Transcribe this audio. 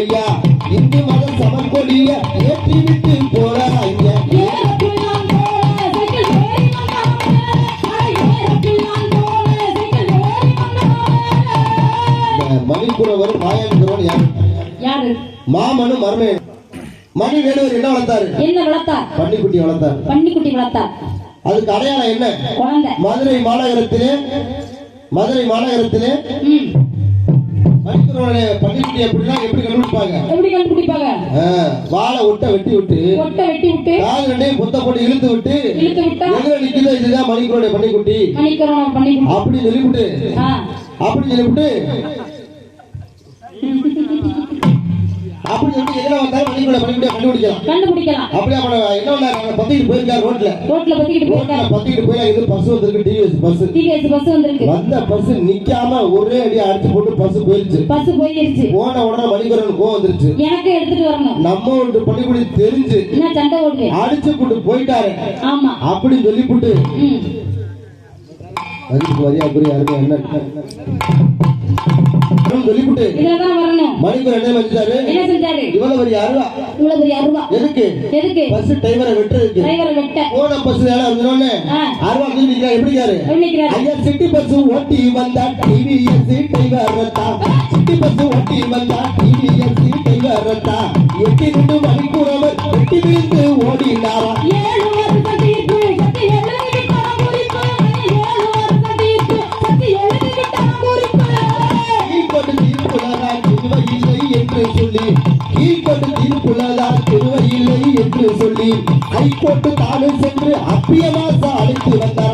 ஐயா. இந்து மத சமக்கொடிய ஏற்றி விட்டு ஏறி வந்தவனே. மணிப்புறவர் மாயாங்கிறவன் யாரு? யாரு? மாமனு மர்மேன். மணி வேடுவர் என்ன வளர்த்தாரு? என்ன வளர்த்தார்? பன்னிக்குட்டி வளர்த்தாரு. பன்னிக்குட்டி வளர்த்தார். அதுக்கு அடையாளம் என்ன? மதுரை மாநகரத்திலே மதுரை மாநகரத்திலே ம் மணிப்புறவனுடைய பன்னிக்குட்டி எப்படின்னா எப்படி கண்டுபிடிப்பாங்க? எப்படி கண்டுபிடிப்பாங்க? ஆ, வாழை ஒட்ட வெட்டி விட்டு வெட்டி விட்டு காது ரெண்டையும் புத்த போட்டு இழுத்து விட்டு இழுத்து விட்டா நிக்குதோ இதுதான் மணிக்குறோடைய பன்னிக்குட்டி மணிக்கரணம் பண்ணி விட்டு- அப்படி சொல்லிவிட்டு அப்படி சொல்லிவிட்டு அப்படி சொல்லிட்டு எதுல வந்தாலும் மணிக்குறோட பன்னிக்குட்டியை கண்டுபிடிக்கலாம். கண்டுபிடிக்கலாம். அப்படியே அவனை என்ன பண்ணாரு? பத்திக்கிட்டு போயிருக்காரு ரோட்ல. ரோட்ல பத்திக்கிட்டு ரோட்ல போயிருக்காரு. பத்திக்கிட்டு போய் இது பஸ் வந்திருக்கு டிவிஎஸ் பஸ் டிவிஎஸ் பஸ் வந்திருக்கு. வந்த பஸ் நிக்காம ஒரே அடி அடிச்சு போட்டு பஸ் போயிருச்சு. பஸ் போயிருச்சு. போன உடனே மணிக்குறன் கோவம் வந்துருச்சு. எனக்கு எடுத்துட்டு வரணும். நம்ம ஒன்று பள்ளிக்கூடி தெரிஞ்சு என்ன சண்டை ஓடுவேன் அடிச்சு போட்டு போயிட்டாரு. ஆமா. அப்படின்னு சொல்லிவிட்டு ம். அதுக்கு வரியா புரிய அருமை என்ன? சொல்லிவிட்டு இதுலதான் வரணும்? மணிக்கு என்ன வச்சாரு? என்ன செஞ்சாரு? இவ்வளவு பெரிய அருவா. இவ்வளவு பெரிய அருவா. எதுக்கு? எதுக்கு? பஸ் டிரைவரை வெட்டுறதுக்கு டிரைவரை வெட்ட. போன பஸ் வேலை வந்துடனே ஆ. அருவா எப்படி நிக்கிறாரு? ஐயா சிட்டி பஸ் ஓட்டி வந்தா டிவிஎஸ் டிரைவர் ரத்தா சிட்டி பஸ் ஓட்டி வந்தா டிவிஎஸ் டிரைவர் ரத்தா எட்டி நின்று மணிக்கூறவர் விழுந்து ஓடினாரா? ஏழு சொல்லி கீழ்கொண்டு தீர்ப்புள்ளதால் திருவையில்லை என்று சொல்லி ஹைகோர்ட்டு தானே சென்று அப்பியமாசா அழைத்து வந்தார்.